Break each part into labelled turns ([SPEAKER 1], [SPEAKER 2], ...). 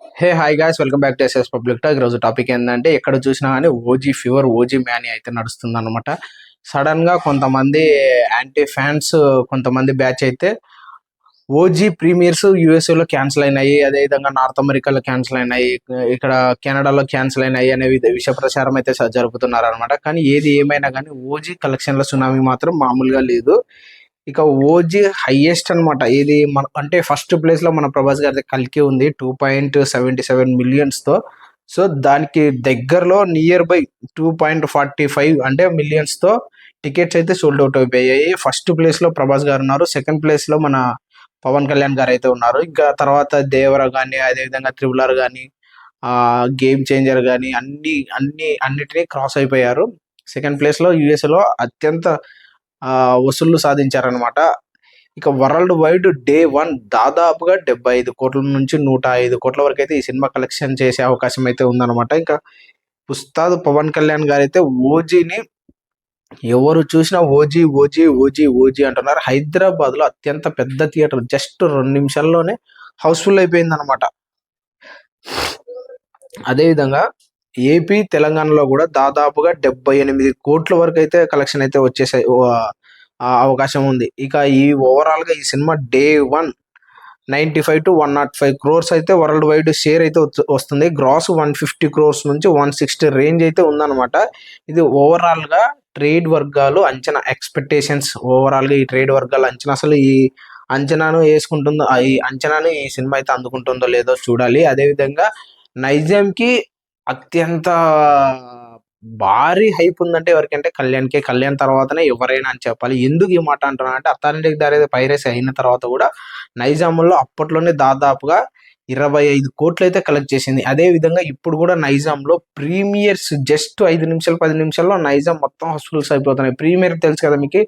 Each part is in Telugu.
[SPEAKER 1] Hey hi guys welcome back to SS public talk ఈరోజు టాపిక్ ఏంటంటే ఎక్కడ చూసినా కానీ ఓజీ ఫీవర్ ఓజీ మ్యానీ అయితే నడుస్తుంది అనమాట సడన్గా కొంతమంది యాంటీ ఫ్యాన్స్ కొంతమంది బ్యాచ్ అయితే ఓజీ ప్రీమియర్స్ యుఎస్ఏలో క్యాన్సిల్ అయినాయి అదేవిధంగా నార్త్ అమెరికాలో క్యాన్సిల్ అయినాయి ఇక్కడ కెనడాలో క్యాన్సిల్ అయినాయి అనే విష ప్రచారం అయితే స- జరుపుతున్నారు అనమాట కానీ ఏది ఏమైనా కానీ ఓజీ కలెక్షన్ల సునామీ మాత్రం మామూలుగా లేదు. ఇక ఓజీ హైయెస్ట్ అన్నమాట. ఇది మన అంటే ఫస్ట్ ప్లేస్లో మన ప్రభాస్ గారి కలికి ఉంది. టూ పాయింట్ సెవెంటీ సెవెన్ మిలియన్స్తో. సో దానికి దగ్గరలో near by two point forty five అంటే మిలియన్స్తో టికెట్స్ అయితే సోల్డ్ అవుట్ అయిపోయాయి. ఫస్ట్ ప్లేస్లో ప్రభాస్ గారు ఉన్నారు. సెకండ్ ప్లేస్లో మన పవన్ కళ్యాణ్ గారు అయితే ఉన్నారు. ఇంకా తర్వాత దేవర కానీ అదేవిధంగా త్రిబులర్ కానీ గేమ్ చేంజర్ కానీ అన్ని అన్ని అన్నిటినీ క్రాస్ అయిపోయారు. సెకండ్ ప్లేస్లో లో అత్యంత వసూళ్ళు సాధించారనమాట ఇక వరల్డ్ వైడ్ డే వన్ దాదాపుగా డెబ్బై ఐదు కోట్ల నుంచి నూట ఐదు కోట్ల వరకు అయితే ఈ సినిమా కలెక్షన్ చేసే అవకాశం అయితే ఉందన్నమాట. ఇంకా ఉస్తాద్ పవన్ కళ్యాణ్ గారు అయితే ఓజీని ఎవరు చూసినా ఓజీ ఓజీ ఓజీ ఓజీ అంటున్నారు. హైదరాబాద్లో అత్యంత పెద్ద థియేటర్ జస్ట్ రెండు నిమిషాల్లోనే హౌస్ఫుల్ అయిపోయింది అనమాట అదేవిధంగా ఏపీ తెలంగాణలో కూడా దాదాపుగా డెబ్బై ఎనిమిది కోట్ల వరకు అయితే కలెక్షన్ అయితే వచ్చేసాయి. అవకాశం ఉంది. ఇక ఈ ఓవరాల్గా ఈ cinema day one ninety five to one not five crores అయితే వరల్డ్ వైడ్ షేర్ అయితే వస్తుంది. గ్రాస్ వన్ ఫిఫ్టీ క్రోర్స్ నుంచి వన్ సిక్స్టీ రేంజ్ అయితే ఉందన్నమాట. ఇది ఓవరాల్గా ట్రేడ్ వర్గాలు అంచనా ఎక్స్పెక్టేషన్స్ ఓవరాల్గా ఈ ట్రేడ్ వర్గాలు అంచనా. అసలు ఈ అంచనాను వేసుకుంటుందో ఈ అంచనాను ఈ సినిమా అయితే అందుకుంటుందో లేదో చూడాలి. అదే విధంగా కి అత్యంత భారీ హైప్ ఉందంటే ఎవరికంటే కళ్యాణ్కే కళ్యాణ్ తర్వాతనే ఎవరైనా అని చెప్పాలి. ఎందుకు ఈ మాట అంటున్నా అంటే అత్తారింటికి దారి పైరసీ అయిన తర్వాత కూడా నైజాముల్లో అప్పట్లోనే దాదాపుగా ఇరవై ఐదు కోట్లు అయితే కలెక్ట్ చేసింది. అదే విధంగా ఇప్పుడు కూడా నైజాంలో ప్రీమియర్స్ జస్ట్ ఐదు నిమిషాలు పది నిమిషాల్లో నైజాం మొత్తం హాస్పిటల్స్ అయిపోతున్నాయి ప్రీమియర్ తెలుసు కదా మీకు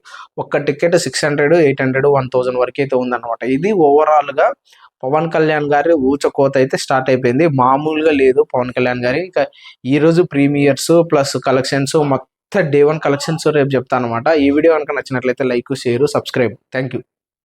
[SPEAKER 1] ఒక్క ticket six hundred eight hundred one thousand వరకు అయితే ఉందన్నమాట. ఇది ఓవరాల్గా పవన్ కళ్యాణ్ గారి ఊచకోత అయితే స్టార్ట్ అయిపోయింది. మామూలుగా లేదు పవన్ కళ్యాణ్ గారి. ఇంకా ఈ రోజు ప్రీమియర్స్ ప్లస్ కలెక్షన్స్ మొత్తం డే వన్ కలెక్షన్స్ రేపు చెప్తాను అనమాట ఈ వీడియో కనుక నచ్చినట్లయితే like share subscribe. Thank you